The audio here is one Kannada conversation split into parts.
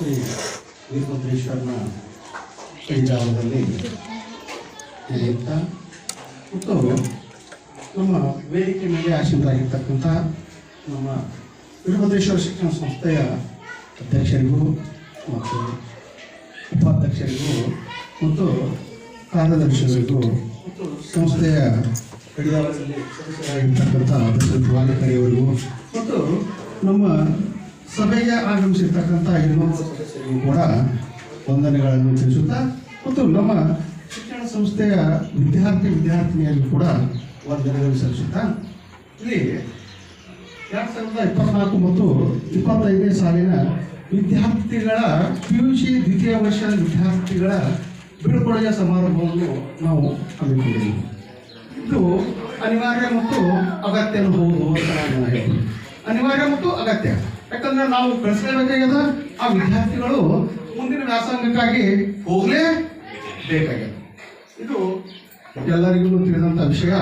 ಶ್ರೀ ವೀರಭದ್ರೇಶ್ವರನ ಶ್ರೀಜಾಲದಲ್ಲಿ ನಡೆಯುತ್ತ ಮತ್ತು ನಮ್ಮ ವೇದಿಕೆ ಮೇಲೆ ಆಸೀನರಾಗಿರ್ತಕ್ಕಂಥ ನಮ್ಮ ವೀರಭದ್ರೇಶ್ವರ ಶಿಕ್ಷಣ ಸಂಸ್ಥೆಯ ಅಧ್ಯಕ್ಷರಿಗೂ ಮತ್ತು ಉಪಾಧ್ಯಕ್ಷರಿಗೂ ಮತ್ತು ಕಾರ್ಯದರ್ಶಿಗಳಿಗೂ ಮತ್ತು ಸಂಸ್ಥೆಯ ಕಡಿದಾಳದಲ್ಲಿ ಸದಸ್ಯರಾಗಿರ್ತಕ್ಕಂಥ ವಾಲಿಕರಿಯವರಿಗೂ ಮತ್ತು ನಮ್ಮ ಸಭೆಗೆ ಆಗಮಿಸಿರ್ತಕ್ಕಂಥ ಸದಸ್ಯರಿಗೂ ಕೂಡ ವಂದನೆಗಳನ್ನು ತಿಳಿಸುತ್ತಾ ಮತ್ತು ನಮ್ಮ ಶಿಕ್ಷಣ ಸಂಸ್ಥೆಯ ವಿದ್ಯಾರ್ಥಿ ವಿದ್ಯಾರ್ಥಿನಿಯರಿಗೂ ಕೂಡ ವಂದನೆಗಳು ಸಲ್ಲಿಸುತ್ತಾ ಇಲ್ಲಿ ಎರಡು ಸಾವಿರದ ಇಪ್ಪತ್ನಾಲ್ಕು ಮತ್ತು ಇಪ್ಪತ್ತೈದನೇ ಸಾಲಿನ ವಿದ್ಯಾರ್ಥಿಗಳ ಪಿ ಯು ಸಿ ದ್ವಿತೀಯ ವರ್ಷದ ವಿದ್ಯಾರ್ಥಿಗಳ ಬೀಳ್ಕೊಡುಗೆ ಸಮಾರಂಭವನ್ನು ನಾವು ಹಮ್ಮಿಕೊಂಡಿದ್ದೀವಿ ಇದು ಅನಿವಾರ್ಯ ಮತ್ತು ಅಗತ್ಯ ಅನುಭವ ಅನಿವಾರ್ಯ ಮತ್ತು ಅಗತ್ಯ. ಯಾಕಂದ್ರೆ ನಾವು ಕಳಿಸಲೇಬೇಕಾಗ್ಯದ ಆ ವಿದ್ಯಾರ್ಥಿಗಳು ಮುಂದಿನ ವ್ಯಾಸಂಗಕ್ಕಾಗಿ ಹೋಗಲೇ ಬೇಕಾಗ್ಯದ. ಇದು ಎಲ್ಲರಿಗೂ ತಿಳಿದಂಥ ವಿಷಯ.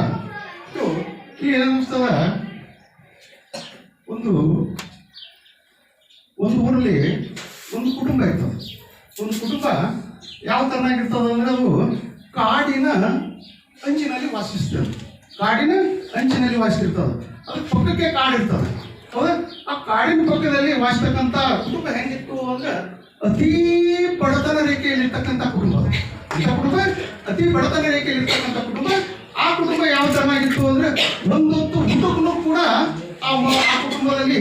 ಇದು ಏನಿಸ್ತದ ಒಂದು ಒಂದು ಊರಲ್ಲಿ ಒಂದು ಕುಟುಂಬ ಇರ್ತದೆ ಒಂದು ಕುಟುಂಬ ಯಾವ ತರನಾಗಿರ್ತದೆ ಅಂದ್ರೆ ಅದು ಕಾಡಿನ ಅಂಚಿನಲ್ಲಿ ವಾಸಿಸ್ತದೆ ಕಾಡಿನ ಅಂಚಿನಲ್ಲಿ ವಾಸಿಸಿರ್ತದೆ ಅದು ಪಕ್ಕಕ್ಕೆ ಕಾಡಿರ್ತದೆ. ಹೌದಾ? ಆ ಕಾಡಿನ ಪಕ್ಕದಲ್ಲಿ ವಾಸಿಸ್ತಕ್ಕಂಥ ಕುಟುಂಬ ಹೆಂಗಿತ್ತು ಅಂದ್ರೆ ಅತಿ ಬಡತನ ರೇಖೆಯಲ್ಲಿ ಇರ್ತಕ್ಕಂಥ ಕುಟುಂಬ. ಇಂಥ ಕುಟುಂಬ? ಅತಿ ಬಡತನ ರೇಖೆಯಲ್ಲಿ ಇರ್ತಕ್ಕಂಥ ಕುಟುಂಬ. ಆ ಕುಟುಂಬ ಯಾವ ತರನಾಗಿತ್ತು ಅಂದ್ರೆ ಒಂದೊತ್ತು ಊಟಕ್ಕೂ ಕೂಡ ಆ ಕುಟುಂಬದಲ್ಲಿ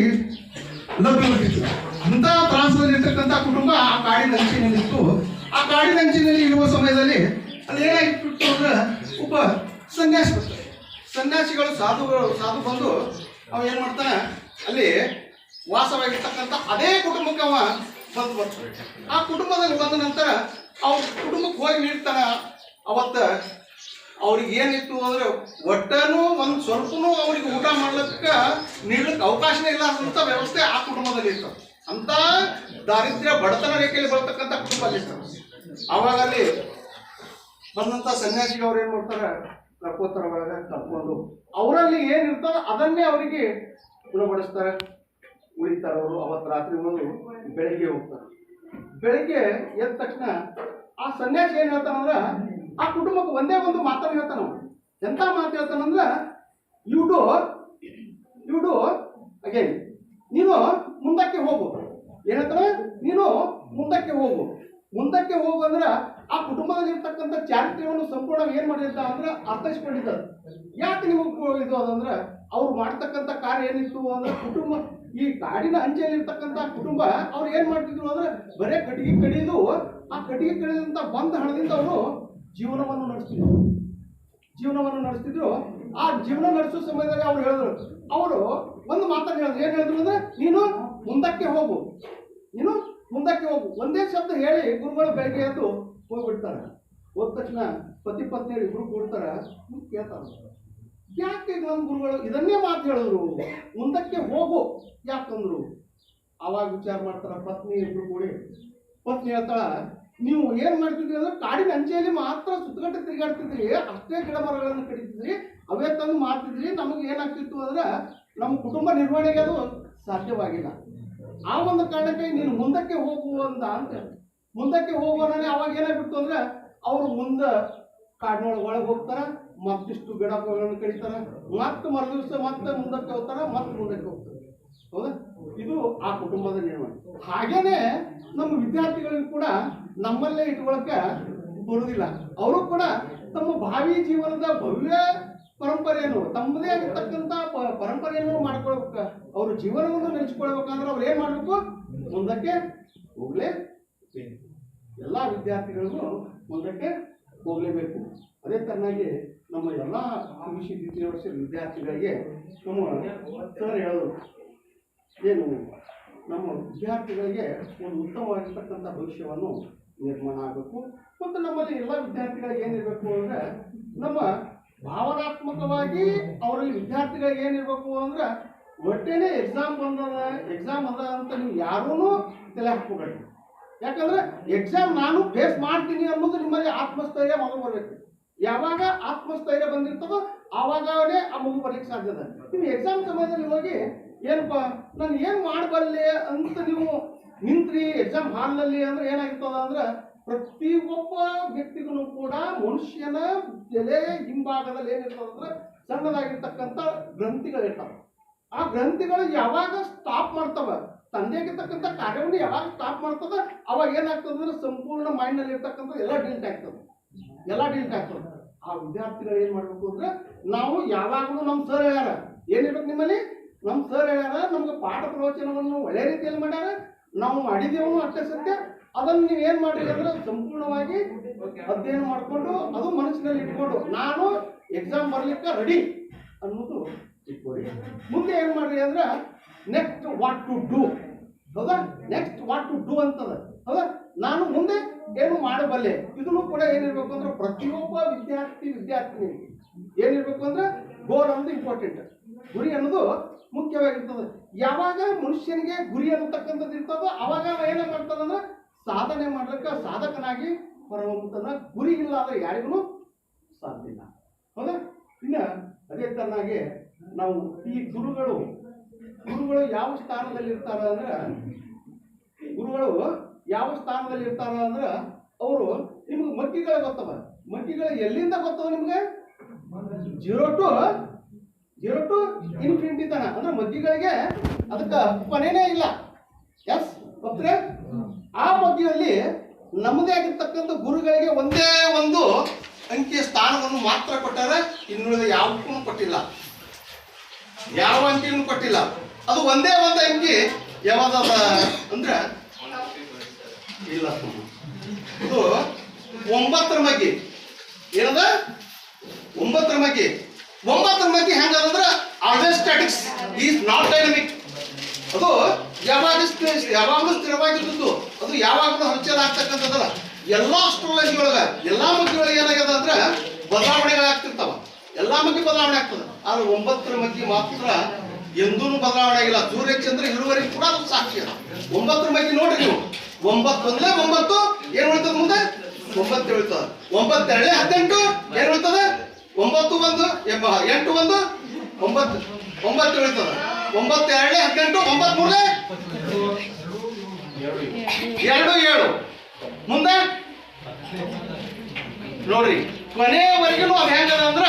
ಲಭ್ಯವಾಗಿತ್ತು ಅಂತ ತ್ರಾಸದಲ್ಲಿ ಇರ್ತಕ್ಕಂಥ ಕುಟುಂಬ ಆ ಕಾಡಿನ ಅಂಚಿನಲ್ಲಿತ್ತು. ಆ ಕಾಡಿನ ಅಂಚಿನಲ್ಲಿ ಇರುವ ಸಮಯದಲ್ಲಿ ಅಲ್ಲಿ ಏನಾಗಿತ್ತು ಅಂದ್ರೆ ಒಬ್ಬ ಸನ್ಯಾಸಿ ಬರ್ತಾರೆ ಸನ್ಯಾಸಿಗಳು ಸಾಧುಗಳು, ಸಾಧು ಬಂದು ಅವ ಏನ್ ಮಾಡ್ತಾನೆ ಅಲ್ಲಿ ವಾಸವಾಗಿರ್ತಕ್ಕಂಥ ಅದೇ ಕುಟುಂಬಕ್ಕೆ ಅವ ಬಂದು ಬರ್ತಾರೆ ಆ ಕುಟುಂಬದಲ್ಲಿ ಬಂದ ನಂತರ ಅವ್ರ ಕುಟುಂಬಕ್ಕೆ ಹೋಗಿ ನೀಡ್ತಾನ ಅವತ್ತ ಅವ್ರಿಗೆ ಏನಿತ್ತು ಅಂದ್ರೆ ಒಟ್ಟನು ಒಂದು ಸ್ವಲ್ಪನೂ ಅವ್ರಿಗೆ ಊಟ ಮಾಡ್ಲಿಕ್ಕೆ ನೀಡ್ಲಿಕ್ಕೆ ಅವಕಾಶನೇ ಇಲ್ಲ ಅಂತ ವ್ಯವಸ್ಥೆ ಆ ಕುಟುಂಬದಲ್ಲಿ ಇತ್ತು. ಅಂತ ದಾರಿದ್ರ್ಯ ಬಡತನ ರೇಖೆಯಲ್ಲಿ ಬರ್ತಕ್ಕಂಥ ಕುಟುಂಬ ಅಲ್ಲಿ ಇರ್ತದೆ ಅವಾಗ ಅಲ್ಲಿ ಬಂದಂತ ಸನ್ಯಾಸಿಗೆ ಅವ್ರು ಏನ್ ಮಾಡ್ತಾರೆ ಕರ್ಕೋತಾರ ಒಳಗೆ ಕರ್ಕೊಂಡು, ಅವರಲ್ಲಿ ಏನಿರ್ತಾರೋ ಅದನ್ನೇ ಅವರಿಗೆ ಗುಣಪಡಿಸ್ತಾರೆ ಉಳಿತಾರೆ ಅವರು. ಅವತ್ತು ರಾತ್ರಿ ಉಳಿದು ಬೆಳಿಗ್ಗೆ ಹೋಗ್ತಾರೆ. ಬೆಳಿಗ್ಗೆ ಎದ್ದ ತಕ್ಷಣ ಆ ಸನ್ಯಾಸಿ ಏನು ಹೇಳ್ತಾನಂದ್ರ ಆ ಕುಟುಂಬಕ್ಕೆ ಒಂದೇ ಒಂದು ಮಾತನ್ನು ಹೇಳ್ತಾನ ಎಂಥ ಮಾತು ಹೇಳ್ತಾನಂದ್ರೆ you door you door again ನೀನು ಮುಂದಕ್ಕೆ ಹೋಗು. ಏನ್ ಹೇಳ್ತಾನ? ನೀನು ಮುಂದಕ್ಕೆ ಹೋಗು. ಮುಂದಕ್ಕೆ ಹೋಗು ಅಂದ್ರ ಆ ಕುಟುಂಬದಲ್ಲಿ ಇರ್ತಕ್ಕಂಥ ಚಾರಿತ್ರ್ಯವನ್ನು ಸಂಪೂರ್ಣ ಏನು ಮಾಡಿದ್ದ ಅಂದ್ರೆ ಅರ್ಥೈಸ್ಕೊಂಡಿದ್ದಾರೆ. ಯಾಕೆ ನಿಮಗೆ ಇದು ಅದಂದ್ರೆ ಅವ್ರು ಮಾಡ್ತಕ್ಕಂಥ ಕಾರ್ಯ ಏನಿತ್ತು ಅಂದ್ರೆ ಕುಟುಂಬ, ಈ ಕಾಡಿನ ಅಂಚೆಯಲ್ಲಿ ಇರ್ತಕ್ಕಂಥ ಕುಟುಂಬ, ಅವ್ರು ಏನ್ ಮಾಡ್ತಿದ್ರು ಅಂದ್ರೆ ಬರೇ ಕಟ್ಟಿಗೆ ಕಡಿದು, ಆ ಕಟ್ಟಿಗೆ ಕಡಿದಂತ ಬಂದ ಹಣದಿಂದ ಅವರು ಜೀವನವನ್ನು ನಡೆಸ್ತಿದ್ರು. ಜೀವನವನ್ನು ನಡೆಸ್ತಿದ್ರು. ಆ ಜೀವನ ನಡೆಸೋ ಸಮಯದಲ್ಲಿ ಅವ್ರು ಹೇಳಿದ್ರು, ಅವರು ಒಂದು ಮಾತನ್ನು ಹೇಳಿದ್ರು. ಏನ್ ಹೇಳಿದ್ರು ಅಂದ್ರೆ, ನೀನು ಮುಂದಕ್ಕೆ ಹೋಗು. ನೀನು ಮುಂದಕ್ಕೆ ಹೋಗು. ಒಂದೇ ಶಬ್ದ ಹೇಳಿ ಗುರುಗಳು ಬೆಳಗ್ಗೆ ಎದ್ದು ಹೋಗ್ಬಿಡ್ತಾರೆ. ಹೋದ ತಕ್ಷಣ ಪತಿ ಪತ್ನಿ ಇಬ್ರು ಕೊಡ್ತಾರೆ? ಕೇಳ್ತಾರೆ. ಯಾಕೆ ನಮ್ಮ ಗುರುಗಳು? ಇದನ್ನೇ ಮಾತು ಹೇಳಿದ್ರು. ಮುಂದಕ್ಕೆ ಹೋಗು. ಯಾಕಂದ್ರು ಅವಾಗ ವಿಚಾರ ಮಾಡ್ತಾರೆ ಪತ್ನಿ ಇಬ್ರು ಕೂಡಿ. ಪತ್ನಿ ಹೇಳ್ತಾಳ, ನೀವು ಏನು ಮಾಡ್ತಿದ್ರಿ ಅಂದ್ರೆ ಕಾಡಿನ ಅಂಚೆಯಲ್ಲಿ ಮಾತ್ರ ಸುತ್ತಗಟ್ಟೆ ತಿರುಗಾಡ್ತಿದ್ರಿ ಅಷ್ಟೇ ಗಿಡ ಮರಗಳನ್ನು ಕಡಿತಿದ್ರಿ ಅವೇ ತಂದು ಮಾಡ್ತಿದ್ರಿ ನಮಗೆ ಏನಾಗ್ತಿತ್ತು ಅಂದ್ರೆ ನಮ್ಮ ಕುಟುಂಬ ನಿರ್ವಹಣೆಗೆ ಅದು ಸಾಧ್ಯವಾಗಿಲ್ಲ. ಆ ಒಂದು ಕಾರಣಕ್ಕೆ ನೀನು ಮುಂದಕ್ಕೆ ಹೋಗುವಂತ ಅಂತ ಮುಂದಕ್ಕೆ ಹೋಗುವನೇ ಅವಾಗ ಏನಾಗ್ಬಿಡ್ತು ಅಂದ್ರೆ ಅವ್ರು ಮುಂದೆ ಕಾಡಿನೊಳಗೆ ಒಳಗೆ ಹೋಗ್ತಾರ, ಮತ್ತಿಷ್ಟು ಗಿಡ ಕಡಿತಾರ, ಮತ್ತೆ ಮರು ದಿವಸ ಮತ್ತೆ ಮುಂದಕ್ಕೆ ಹೋಗ್ತಾರ, ಮತ್ತೆ ಮುಂದಕ್ಕೆ ಹೋಗ್ತಾರೆ. ಹೌದಾ? ಇದು ಆ ಕುಟುಂಬದ ನಿರ್ವಹಣೆ. ಹಾಗೇನೆ ನಮ್ಮ ವಿದ್ಯಾರ್ಥಿಗಳಿಗೂ ಕೂಡ ನಮ್ಮಲ್ಲೇ ಇಟ್ಕೊಳಕ್ಕೆ ಬರುವುದಿಲ್ಲ ಅವರು ಕೂಡ ತಮ್ಮ ಭಾವಿ ಜೀವನದ ಭವ್ಯ ಪರಂಪರೆಯನ್ನು, ತಮ್ಮದೇ ಆಗಿರ್ತಕ್ಕಂಥ ಪರಂಪರೆಯನ್ನು ಮಾಡ್ಕೊಳ್ಬೇಕು, ಅವ್ರ ಜೀವನವನ್ನು ನೆನೆಸ್ಕೊಳ್ಬೇಕಂದ್ರೆ ಅವ್ರು ಏನು ಮಾಡಬೇಕು? ಮುಂದಕ್ಕೆ ಹೋಗ್ಲೇ ಎಲ್ಲ ವಿದ್ಯಾರ್ಥಿಗಳಿಗೂ ಮುಂದಕ್ಕೆ ಹೋಗಲೇಬೇಕು. ಅದೇ ತರನಾಗಿ ನಮ್ಮ ಎಲ್ಲ ಕೃಷಿ ದ್ವಿತೀಯ ವರ್ಷದ ವಿದ್ಯಾರ್ಥಿಗಳಿಗೆ ನಮ್ಮ ಸರ್ ಹೇಳಿದ್ರು ಏನು? ನಮ್ಮ ವಿದ್ಯಾರ್ಥಿಗಳಿಗೆ ಒಂದು ಉತ್ತಮವಾಗಿರ್ತಕ್ಕಂಥ ಭವಿಷ್ಯವನ್ನು ನಿರ್ಮಾಣ ಆಗಬೇಕು. ಮತ್ತು ನಮ್ಮಲ್ಲಿ ಎಲ್ಲ ವಿದ್ಯಾರ್ಥಿಗಳಿಗೆ ಏನಿರಬೇಕು ಅಂದರೆ ನಮ್ಮ ಭಾವನಾತ್ಮಕವಾಗಿ ಅವರಲ್ಲಿ ವಿದ್ಯಾರ್ಥಿಗಳಿಗೆ ಏನಿರಬೇಕು ಅಂದ್ರೆ ಒಟ್ಟೇನೆ ಎಕ್ಸಾಮ್ ಬಂದದ ಎಕ್ಸಾಮ್ ಅದ ಅಂತ ನೀವು ಯಾರೂ ತಲೆ ಹಾಕೋಬೇಡಿ ಯಾಕಂದ್ರೆ ಎಕ್ಸಾಮ್ ನಾನು ಫೇಸ್ ಮಾಡ್ತೀನಿ ಅನ್ನೋದು ನಿಮ್ಮಲ್ಲಿ ಆತ್ಮಸ್ಥೈರ್ಯ ಮಗು ಬರಬೇಕು. ಯಾವಾಗ ಆತ್ಮಸ್ಥೈರ್ಯ ಬಂದಿರ್ತದೋ ಆವಾಗನೇ ಆ ಮಗು ಬರಲಿಕ್ಕೆ ಸಾಧ್ಯ ಇದೆ ನೀವು ಎಕ್ಸಾಮ್ ಸಮಯದಲ್ಲಿ ಹೋಗಿ ಏನಪ್ಪ, ನಾನು ಏನು ಮಾಡಬಲ್ಲೆ ಅಂತ ನೀವು ನಿಂತ್ರಿ ಎಕ್ಸಾಮ್ ಹಾಲ್ನಲ್ಲಿ ಅಂದ್ರೆ ಏನಾಗಿರ್ತದ ಅಂದ್ರೆ ಪ್ರತಿಯೊಬ್ಬ ವ್ಯಕ್ತಿಗೂ ಕೂಡ ಮನುಷ್ಯನ ಎಲೆ ಹಿಂಭಾಗದಲ್ಲಿ ಏನಿರ್ತದೆ ಅಂದ್ರೆ ಸಣ್ಣದಾಗಿರ್ತಕ್ಕಂಥ ಗ್ರಂಥಿಗಳಿರ್ತಾವ. ಆ ಗ್ರಂಥಿಗಳು ಯಾವಾಗ ಸ್ಟಾಪ್ ಮಾಡ್ತವ? ತಂದೆಗಿರ್ತಕ್ಕಂಥ ಕಾರ್ಯವನ್ನು ಯಾವಾಗ ಸ್ಟಾಪ್ ಮಾಡ್ತದ ಅವಾಗ ಏನಾಗ್ತದಂದ್ರೆ ಸಂಪೂರ್ಣ ಮೈಂಡ್ನಲ್ಲಿ ಇರ್ತಕ್ಕಂಥ ಎಲ್ಲ ಡಿಲ್ಟ್ ಆಗ್ತದೆ. ಎಲ್ಲ ಡಿಲ್ಟ್ ಆಗ್ತದೆ. ಆ ವಿದ್ಯಾರ್ಥಿಗಳು ಏನು ಮಾಡ್ಬೇಕು ಅಂದ್ರೆ ನಾವು ಯಾವಾಗಲೂ ನಮ್ಮ ಸರ್ ಹೇಳ್ಯಾರ. ಏನಿರ್ಬೇಕು ನಿಮ್ಮಲ್ಲಿ? ನಮ್ಮ ಸರ್ ಹೇಳ್ಯಾರ, ನಮ್ಗೆ ಪಾಠ ಪ್ರವಚನವನ್ನು ಒಳ್ಳೆ ರೀತಿಯಲ್ಲಿ ಮಾಡ್ಯಾರ. ನಾವು ಮಾಡಿದೇವನು ಅಷ್ಟೇ ಸತ್ಯ. ಅದನ್ನು ನೀವು ಏನು ಮಾಡಿ ಅಂದ್ರೆ ಸಂಪೂರ್ಣವಾಗಿ ಅಧ್ಯಯನ ಮಾಡಿಕೊಂಡು ಅದು ಮನಸ್ಸಿನಲ್ಲಿ ಇಟ್ಕೊಂಡು ನಾನು ಎಕ್ಸಾಮ್ ಬರ್ಲಿಕ್ಕೆ ರೆಡಿ ಅನ್ನೋದು ಮುಂದೆ ಏನು ಮಾಡ್ರಿ ಅಂದ್ರೆ ನೆಕ್ಸ್ಟ್ ವಾಟ್ ಟು ಡೂ ಹೌದಾ? ನೆಕ್ಸ್ಟ್ ವಾಟ್ ಟು ಡೂ ಅಂತದ. ಹೌದಾ? ನಾನು ಮುಂದೆ ಏನು ಮಾಡಬಲ್ಲೆ. ಇದನ್ನು ಕೂಡ ಏನಿರ್ಬೇಕು ಅಂದ್ರೆ ಪ್ರತಿಯೊಬ್ಬ ವಿದ್ಯಾರ್ಥಿ, ವಿದ್ಯಾರ್ಥಿನಿ ಏನಿರ್ಬೇಕು ಅಂದ್ರೆ ಗೋಲ್ ಅನ್ನೋದು ಇಂಪಾರ್ಟೆಂಟ್ ಗುರಿ ಅನ್ನೋದು ಮುಖ್ಯವಾಗಿರ್ತದೆ. ಯಾವಾಗ ಮನುಷ್ಯನಿಗೆ ಗುರಿ ಅನ್ನತಕ್ಕಂಥದ್ದು ಇರ್ತದೋ ಅವಾಗ ಏನ ಮಾಡ್ತದಂದ್ರೆ ಸಾಧನೆ ಮಾಡ್ಲಿಕ್ಕೆ ಸಾಧಕನಾಗಿ ಹೊರಹೊಮ್ಮತನ ಗುರಿ ಇಲ್ಲ ಅಂದ್ರೆ ಯಾರಿಗೂ ಸಾಧ್ಯ ಇಲ್ಲ. ಹೌದಾ? ಇನ್ನ ಅದೇ ತರನಾಗಿ ನಾವು ಈ ಗುರುಗಳು ಗುರುಗಳು ಯಾವ ಸ್ಥಾನದಲ್ಲಿ ಇರ್ತಾರ ಅಂದ್ರೆ, ಗುರುಗಳು ಯಾವ ಸ್ಥಾನದಲ್ಲಿ ಇರ್ತಾರ ಅಂದ್ರೆ, ಅವರು ನಿಮ್ಗೆ ಮಗ್ಗಿಗಳು ಗೊತ್ತವ. ಮಕ್ಕಿಗಳು ಎಲ್ಲಿಂದ ಗೊತ್ತವ ನಿಮ್ಗೆ? Zero to zero to infinity ತನ. ಅಂದ್ರೆ ಮಗ್ಗಿಗಳಿಗೆ ಅದಕ್ಕೆ ಕೊನೆನೇ ಇಲ್ಲ. ಎಸ್ ಗೊತ್ತೇ ಆ ಮಗ್ಗಿಯಲ್ಲಿ ನಮ್ಮದೇ ಆಗಿರ್ತಕ್ಕಂಥ ಗುರುಗಳಿಗೆ ಒಂದೇ ಒಂದು ಅಂಕಿಯ ಸ್ಥಾನವನ್ನು ಮಾತ್ರ ಕೊಟ್ಟಾರೆ, ಇನ್ನುಳಿದ ಯಾವಕ್ಕೂ ಕೊಟ್ಟಿಲ್ಲ. ಯಾವ ಅಂಕಿನೂ ಕೊಟ್ಟಿಲ್ಲ. ಅದು ಒಂದೇ ಒಂದು ಅಂಕಿ, ಯಾವ್ದದ ಅಂದ್ರೆ ಇಲ್ಲ. ಇದು ಒಂಬತ್ತರ ಮಗ್ಗಿ. ಏನದ? ಒಂಬತ್ತರ ಮಗ್ಗಿ. ಒಂಬತ್ತರ ಮಗ್ಗಿ ಹೆಂಗದಂದ್ರ always statics is not dynamic ಅದು ಯಾವಾಗ ಯಾವಾಗಲೂ ಸ್ಥಿರವಾಗಿದ್ದು ಅದು ಯಾವಾಗಲೂ ಹಂಚಲ ಆಗ್ತಕ್ಕಂಥದ್ದಲ್ಲ. ಎಲ್ಲ ಅಸ್ಟ್ರಾಲಜಿ ಒಳಗ, ಎಲ್ಲ ಮಗ್ಗಿ ಒಳಗೆ ಏನಾಗ್ಯದ ಅಂದ್ರೆ ಬದಲಾವಣೆಗಳಾಗ್ತಿರ್ತಾವ. ಎಲ್ಲ ಮಗ್ಗಿ ಬದಲಾವಣೆ ಆಗ್ತದೆ. ಆದ್ರೆ ಒಂಬತ್ತರ ಮಧ್ಯೆ ಮಾತ್ರ ಎಂದೂ ಬದಲಾವಣೆ ಆಗಿಲ್ಲ ಸೂರ್ಯ ಚಂದ್ರ ಇರುವರೆಗೆ ಕೂಡ ಅದು ಸಾಕ್ಷಿ ಅದ. ಒಂಬತ್ತರ ಮಧ್ಯೆ ನೋಡ್ರಿ ನೀವು. ಒಂಬತ್ತು ಅಂದ್ರೆ ಒಂಬತ್ತು, ಏನ್ ಉಳಿತದ ಮುಂದೆ? ಒಂಬತ್ತು ಉಳಿತದ. ಒಂಬತ್ತೆರಡೇ ಹದಿನೆಂಟು, ಏನ್ ಉಳಿತದ? ಒಂಬತ್ತು ಒಂದು ಎಂಟು ಒಂದು, ಒಂಬತ್ತು ಒಂಬತ್ತು ಉಳಿತದ. ಒಂಬತ್ತೆರಡೇ ಹದಿನೆಂಟು ಒಂಬತ್ ಮೂರೇ ಎರಡು, ಏಳು. ಮುಂದೆ? ನೋಡ್ರಿ, ಕೊನೆಯವರೆಗೂ ಅದು ಹೆಂಗದ ಅಂದ್ರ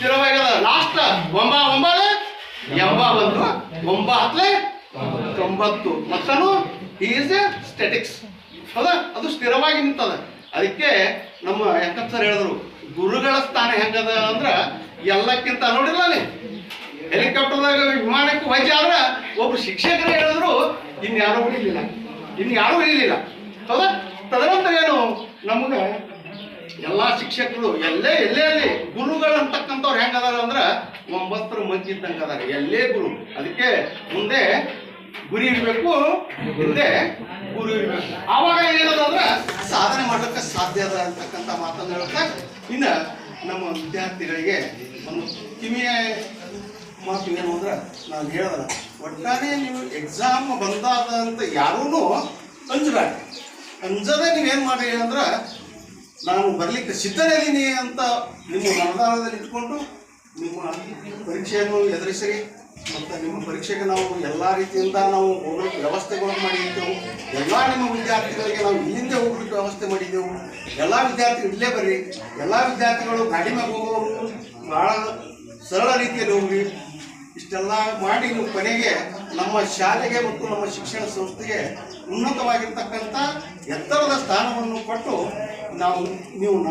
ಸ್ಥಿರವಾಗದ ಲಾಸ್ಟ್ ಒಂಬ, ಒಂಬಳೆ, ಎಂಬ ಒಂದು ಒಂಬತ್ತಲೆ ತೊಂಬತ್ತು. ಮತ್ತನು ಈಸ್ ಸ್ಟೆಟಿಕ್ಸ್ ಹೌದಾ? ಅದು ಸ್ಥಿರವಾಗಿ ನಿಂತದ. ಅದಕ್ಕೆ ನಮ್ಮ ಯಾಕಂತ ಸರ್ ಹೇಳಿದ್ರು, ಗುರುಗಳ ಸ್ಥಾನ ಹೆಂಗದ ಅಂದ್ರ ಎಲ್ಲಕ್ಕಿಂತ ನೋಡಿಲ್ಲ ನೀ. ಹೆಲಿಕಾಪ್ಟರ್ದಾಗ ವಿಮಾನಕ್ಕೆ ವಜ್ಜೆ ಆದ್ರ ಒಬ್ರು ಶಿಕ್ಷಕರೇ ಹೇಳಿದ್ರು, ಇನ್ಯಾರೂ ಉಳಿಲಿಲ್ಲ. ಇನ್ಯಾರೂ ಹೊಡಿಲಿಲ್ಲ ಹೌದಾ? ತದನಂತರ ಏನು? ನಮಗೆ ಎಲ್ಲಾ ಶಿಕ್ಷಕರು ಎಲ್ಲೇ ಎಲ್ಲೇ ಅಲ್ಲಿ ಗುರುಗಳು ಅಂತಕ್ಕಂಥವ್ರು ಹೆಂಗದಾರ ಅಂದ್ರೆ ಒಂಬತ್ತರ ಮಂದಿ ಇದ್ದಂಗೆ ಅದಾರ. ಎಲ್ಲೇ ಗುರು. ಅದಕ್ಕೆ ಮುಂದೆ ಗುರಿ ಇರಬೇಕು ಮುಂದೆ ಗುರು ಇರ್ಬೇಕು ಆವಾಗ ಏನಿರೋದು ಅಂದ್ರೆ ಸಾಧನೆ ಮಾಡ್ಲಿಕ್ಕೆ ಸಾಧ್ಯ ಅದ ಅಂತಕ್ಕಂಥ ಮಾತನ್ನ ಹೇಳ್ತಾ ಇನ್ನ ನಮ್ಮ ವಿದ್ಯಾರ್ಥಿಗಳಿಗೆ ಒಂದು ಕಿಮಿಯ ಮಾತು ಏನು ಅಂದ್ರೆ ನಾನು ಹೇಳ್ದ, ಒಟ್ಟಾರೆ ನೀವು ಎಕ್ಸಾಮ್ ಬಂದಾದ ಅಂತ ಯಾರೂ ಅಂಜಬೇಡ. ಅಂಜದೆ ನೀವೇನು ಮಾಡಿ ಅಂದ್ರೆ ನಾನು ಬರ್ಲಿಕ್ಕೆ ಸಿದ್ಧನಲ್ಲಿನಿ ಅಂತ ನಿಮ್ಮ ಮನದಾನದಲ್ಲಿ ಇಟ್ಕೊಂಡು ನಿಮ್ಮ ಪರೀಕ್ಷೆಯನ್ನು ಎದುರಿಸಿರಿ ಮತ್ತು ನಿಮ್ಮ ಪರೀಕ್ಷೆಗೆ ನಾವು ಎಲ್ಲ ರೀತಿಯಿಂದ ನಾವು ಹೋಗ್ಲಿಕ್ಕೆ ವ್ಯವಸ್ಥೆಗಳು ಮಾಡಿದ್ದೆವು. ಎಲ್ಲ ನಿಮ್ಮ ವಿದ್ಯಾರ್ಥಿಗಳಿಗೆ ನಾವು ಇಲ್ಲಿಂದ ಹೋಗ್ಲಿಕ್ಕೆ ವ್ಯವಸ್ಥೆ ಮಾಡಿದ್ದೆವು. ಎಲ್ಲ ವಿದ್ಯಾರ್ಥಿಗಳು ಇಲ್ಲೇ ಬರ್ರಿ. ಎಲ್ಲ ವಿದ್ಯಾರ್ಥಿಗಳು ಮ್ಯಾಗ ಹೋಗೋರು ಭಾಳ ಸರಳ ರೀತಿಯಲ್ಲಿ ಹೋಗ್ರಿ ಇಷ್ಟೆಲ್ಲ ಮಾಡಿ ನೀವು ಕೊನೆಗೆ ನಮ್ಮ ಶಾಲೆಗೆ ಮತ್ತು ನಮ್ಮ ಶಿಕ್ಷಣ ಸಂಸ್ಥೆಗೆ ಉನ್ನತವಾಗಿರ್ತಕ್ಕಂಥ ಎತ್ತರದ ಸ್ಥಾನವನ್ನು ಕೊಟ್ಟು ನಾವು ನೀವು ನಮ್ಮ